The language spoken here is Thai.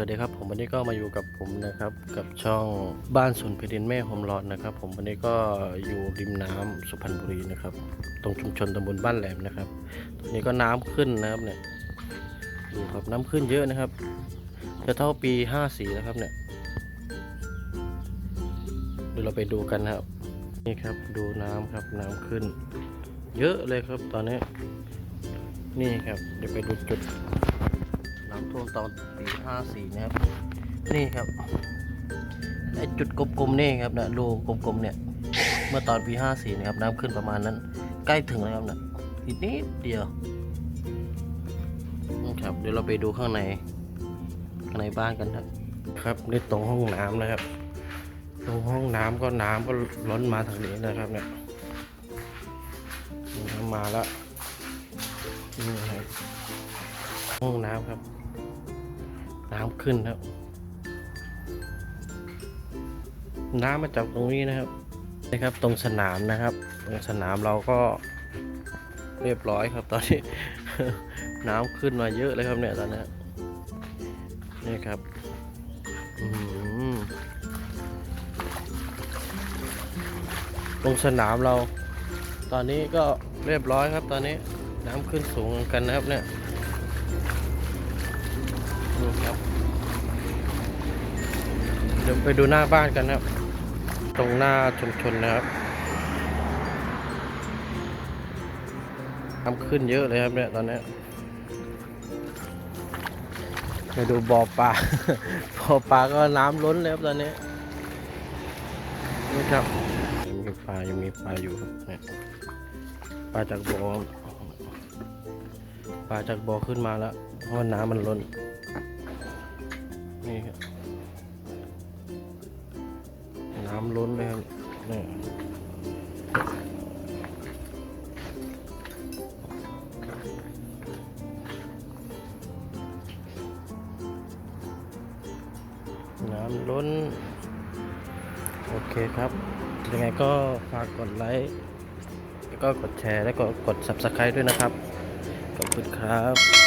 วัสดีครับผมวันนี้ก็มาอยู่กับผมนะครับกับช่องบ้านสวนเพดินแม่โฮมรอนนะครับ ผมวันนี้ก็อยู่ริมน้ำสุพรรณบุรีนะครับ ตรงชุมชนตำบลบ้านแหลมนะครับตรงนี้ก็น้ำขึ้นนะครับเนี่ยดูครับน้ำขึ้นเยอะนะครับจะเท่าปี54แล้วครับเนี่ยเดี๋ยวเราไปดูกันนะครับ นี่ครับดูน้ำครับน้ำขึ้น เยอะเลยครับตอนนี้ นี่ครับเดี๋ยวไปดูจุด ตอนปี54นะครับ นี่ครับไอจุดกลมๆนี่ครับนะรูกลมๆเนี่ย เมื่อตอนปี54นะครับน้ำขึ้นประมาณนั้น ใกล้ถึงแล้วครับนะอีกนิดเดียวนะครับเดี๋ยวเราไปดูข้างในข้างในบ้านกันครับ ครับนี่ตรงห้องน้ำนะครับ ตรงห้องน้ำก็น้ำก็ล้นมาทางนี้นะครับเนี่ยน้ำมาแล้วนี่ครับห้องน้ำครับ น้ำขึ้นครับ น้ำมาจากตรงนี้นะครับนะครับ ตรงสนามนะครับ ตรงสนามเราก็เรียบร้อยครับ ตอนนี้ น้ำขึ้นมาเยอะเลยครับเนี่ยตอนนี้นี่ครับตรงสนามเรา ตอนนี้ก็เรียบร้อยครับ ตอนนี้น้ำขึ้นสูงกันนะครับเนี่ย ไปดูหน้าบ้านกันครับ ตรงหน้าชุมชนนะครับน้ำขึ้นเยอะเลยครับเนี่ยตอนนี้ไปดูบ่อปลา บ่อปลาก็น้ำล้นเลยครับตอนนี้นี่ครับยังมีปลายังมีปลาอยู่ครับเนี่ยปลาจากบ่อปลาจากบ่อขึ้นมาแล้วเพราะน้ำมันล้นนี่ครับ น้ำล้นเลยครับนี่น้ำล้น โอเคครับ ยังไงก็ฝากกดไลค์ แล้วก็กดแชร์ แล้วก็กด subscribe ด้วยนะครับ ขอบคุณครับ